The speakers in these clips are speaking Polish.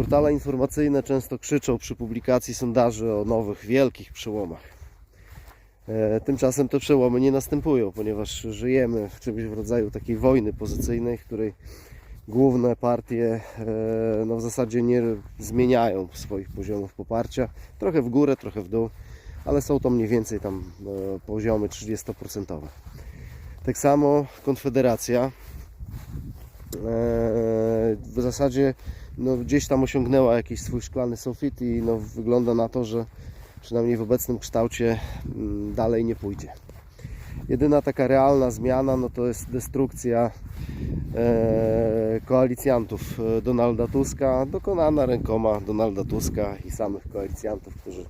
Portale informacyjne często krzyczą przy publikacji sondaży o nowych, wielkich przełomach. E, Tymczasem te przełomy nie następują, ponieważ żyjemy w czymś w rodzaju takiej wojny pozycyjnej, w której główne partie e, no w zasadzie nie zmieniają swoich poziomów poparcia. Trochę w górę, trochę w dół, ale są to mniej więcej tam e, poziomy 30%. Tak samo Konfederacja w zasadzie no, gdzieś tam osiągnęła jakiś swój szklany sufit i no, wygląda na to, że przynajmniej w obecnym kształcie mm, dalej nie pójdzie. Jedyna taka realna zmiana no, to jest destrukcja e, koalicjantów e, Donalda Tuska, dokonana rękoma Donalda Tuska i samych koalicjantów, którzy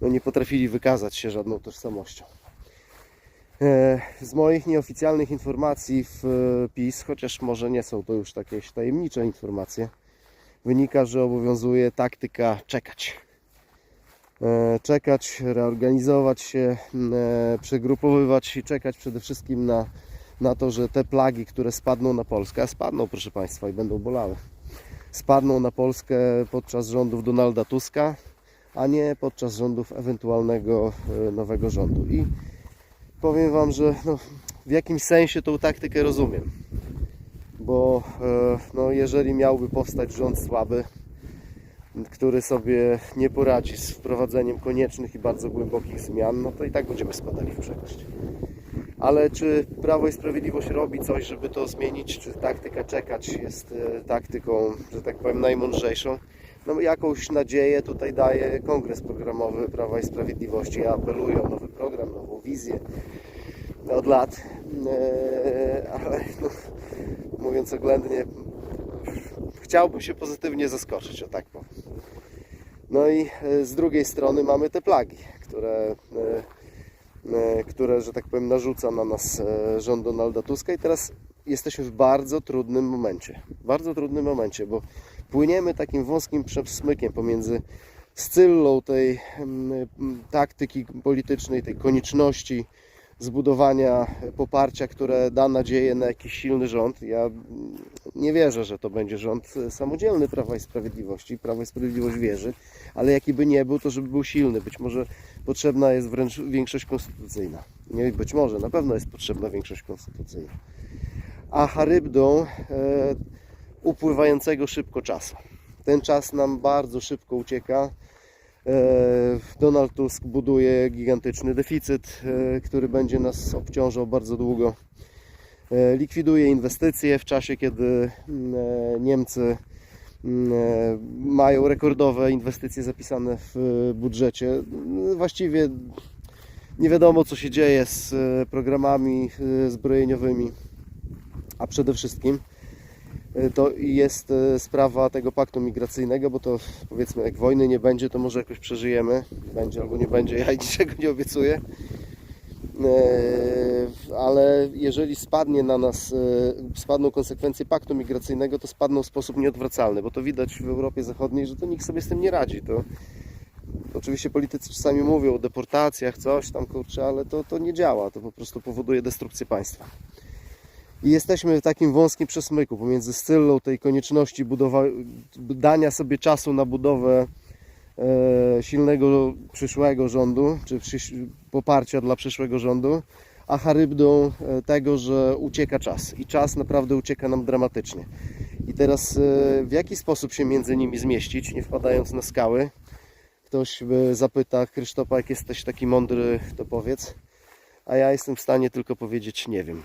no, nie potrafili wykazać się żadną tożsamością. E, Z moich nieoficjalnych informacji w e, PiS, chociaż może nie są to już takie tajemnicze informacje, wynika, że obowiązuje taktyka czekać. E, Czekać, reorganizować się, e, przegrupowywać i czekać przede wszystkim na, na to, że te plagi, które spadną na Polskę, spadną proszę Państwa i będą bolały, spadną na Polskę podczas rządów Donalda Tuska, a nie podczas rządów ewentualnego e, nowego rządu. I powiem Wam, że no, w jakimś sensie tą taktykę rozumiem. Bo no, jeżeli miałby powstać rząd słaby, który sobie nie poradzi z wprowadzeniem koniecznych i bardzo głębokich zmian, no to i tak będziemy spadali w przepaść. Ale czy Prawo i Sprawiedliwość robi coś, żeby to zmienić? Czy taktyka czekać jest e, taktyką, że tak powiem, najmądrzejszą? No jakąś nadzieję tutaj daje kongres programowy Prawa i Sprawiedliwości. Ja apeluję o nowy program, nową wizję od lat, Eee, ale no, mówiąc oględnie, chciałbym się pozytywnie zaskoczyć, o tak powiem. No i e, z drugiej strony mamy te plagi, które, e, e, które że tak powiem, narzuca na nas rząd Donalda Tuska i teraz jesteśmy w bardzo trudnym momencie. Bardzo trudnym momencie, bo płyniemy takim wąskim przesmykiem pomiędzy Scyllą tej mm, taktyki politycznej, tej konieczności zbudowania poparcia, które da nadzieję na jakiś silny rząd. Ja nie wierzę, że to będzie rząd samodzielny Prawa i Sprawiedliwości. Prawo i Sprawiedliwość wierzy, ale jaki by nie był, to żeby był silny. Być może potrzebna jest wręcz większość konstytucyjna. Nie być może, na pewno jest potrzebna większość konstytucyjna. A charybdą e, upływającego szybko czasu. Ten czas nam bardzo szybko ucieka. E, Donald Tusk buduje gigantyczny deficyt, e, który będzie nas obciążał bardzo długo. E, Likwiduje inwestycje w czasie, kiedy mm, Niemcy mm, mają rekordowe inwestycje zapisane w budżecie. Właściwie nie wiadomo, co się dzieje z programami zbrojeniowymi, a przede wszystkim to jest e, sprawa tego paktu migracyjnego, bo to powiedzmy, jak wojny nie będzie, to może jakoś przeżyjemy. Będzie albo nie będzie, ja niczego nie obiecuję. E, Ale jeżeli spadnie na nas, e, spadną konsekwencje paktu migracyjnego, to spadną w sposób nieodwracalny, bo to widać w Europie Zachodniej, że to nikt sobie z tym nie radzi. To oczywiście politycy czasami mówią o deportacjach, coś tam kurczę, ale to, to nie działa. To po prostu powoduje destrukcję państwa. I jesteśmy w takim wąskim przesmyku pomiędzy Scyllą tej konieczności dania sobie czasu na budowę e, silnego przyszłego rządu, czy przysz, poparcia dla przyszłego rządu, a charybdą e, tego, że ucieka czas. I czas naprawdę ucieka nam dramatycznie. I teraz e, w jaki sposób się między nimi zmieścić, nie wpadając na skały? Ktoś by zapyta, Krzysztofa, jak jesteś taki mądry, to powiedz. A ja jestem w stanie tylko powiedzieć, nie wiem.